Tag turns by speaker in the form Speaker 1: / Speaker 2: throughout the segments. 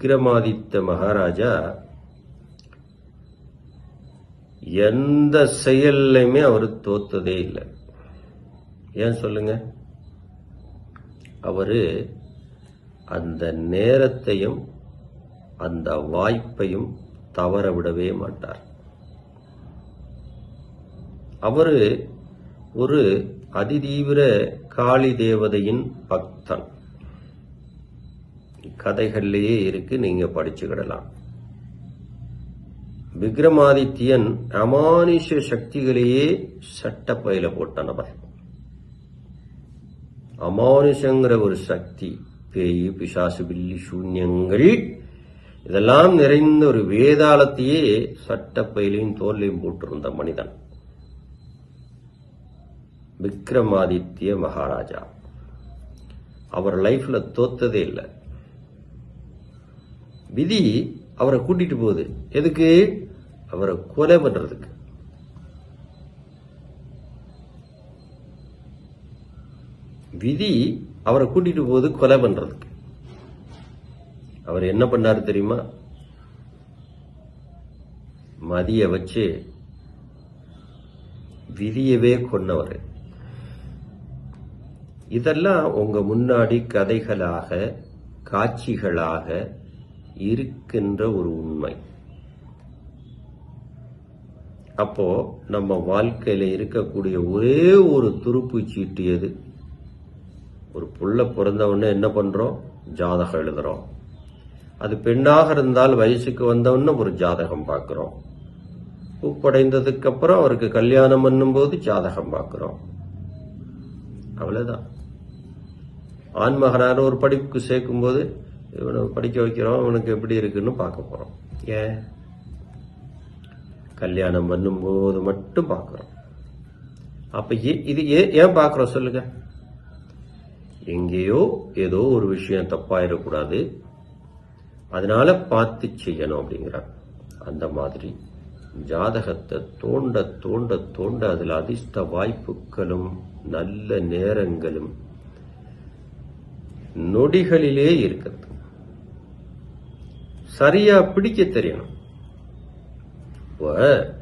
Speaker 1: விக்ரமாதித்த மகாராஜா எந்த செயல்லையுமே அவர் தோத்ததே இல்லை. ஏன் சொல்லுங்க? அவரு அந்த நேரத்தையும் அந்த வாய்ப்பையும் தவற விடவே மாட்டார். அவரு ஒரு அதிதீவிர காளி தேவதையின் பக்தன். கதைகள்லேயே இருக்கு நீங்க படிச்சுக்கிடலாம். விக்ரமாதித்யன் அமானுஷ சக்திகளையே சட்டப்பையில போட்ட நபர் அமானுஷங்கிற ஒரு சக்தி பேய் பிசாசு பில்லி சூன்யங்கள் இதெல்லாம் நிறைந்த ஒரு வேதாளத்தையே சட்டப்பையிலையும் தோல்லையும் போட்டிருந்த மனிதன். விக்ரமாதித்ய மகாராஜா. அவர் லைஃப்ல தோத்ததே இல்லை. விதி அவரை கூட்டிட்டு போகுது. எதுக்கு? அவரை கொலை பண்றதுக்கு. விதி அவரை கூட்டிட்டு போகுது கொலை பண்றதுக்கு. அவர் என்ன பண்ணாரு தெரியுமா? மதிய வச்சு விதியவே கொன்னவர். இதெல்லாம் உங்க முன்னாடி கதைகளாக காட்சிகளாக இருக்கின்ற ஒரு உண்மை. அப்போ நம்ம வாழ்க்கையில இருக்கக்கூடிய ஒரே ஒரு துருப்பு சீட்டு எது? ஒரு புள்ள பிறந்தவொடனே என்ன பண்றோம்? ஜாதகம் எழுதுறோம். அது பெண்ணாக இருந்தால் வயசுக்கு வந்தவொடனே ஒரு ஜாதகம் பார்க்குறோம். பூப்படைந்ததுக்கு அப்புறம் அவருக்கு கல்யாணம் பண்ணும்போது ஜாதகம் பார்க்குறோம். அவ்வளோதான் ஆண்மகனான ஒரு படிப்புக்கு சேர்க்கும்போது இவனை படிக்க வைக்கிறோம் இவனுக்கு எப்படி இருக்குன்னு பார்க்க போகிறோம் ஏன்? கல்யாணம் பண்ணும்போது மட்டும் பார்க்குறோம். அப்போ ஏ- இது ஏ- ஏன் பார்க்குறோம் சொல்லுங்க? எங்கேயோ ஏதோ ஒரு விஷயம் தப்பாயிடக்கூடாது. அதனால பார்த்து செய்யணும் அப்படிங்கிறாங்க அந்த மாதிரி ஜாதகத்தை தோண்ட தோண்ட தோண்ட அதில் அதிர்ஷ்ட வாய்ப்புகளும் நல்ல நேரங்களும் நொடிகளிலே இருக்கிறது. சரியா பிடிக்க தெரியணும். இப்ப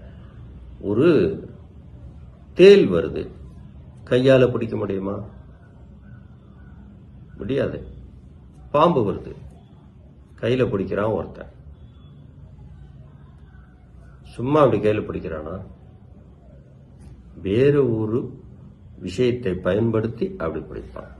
Speaker 1: ஒரு தேல் வருது. கையால பிடிக்க முடியுமா? முடியாது. பாம்பு வருது. கையில பிடிக்கிறான் ஒருத்தன். சும்மா அப்படி கையில பிடிக்கிறானா? வேற ஒரு விஷயத்தை பயன்படுத்தி அப்படி பிடிப்பான்.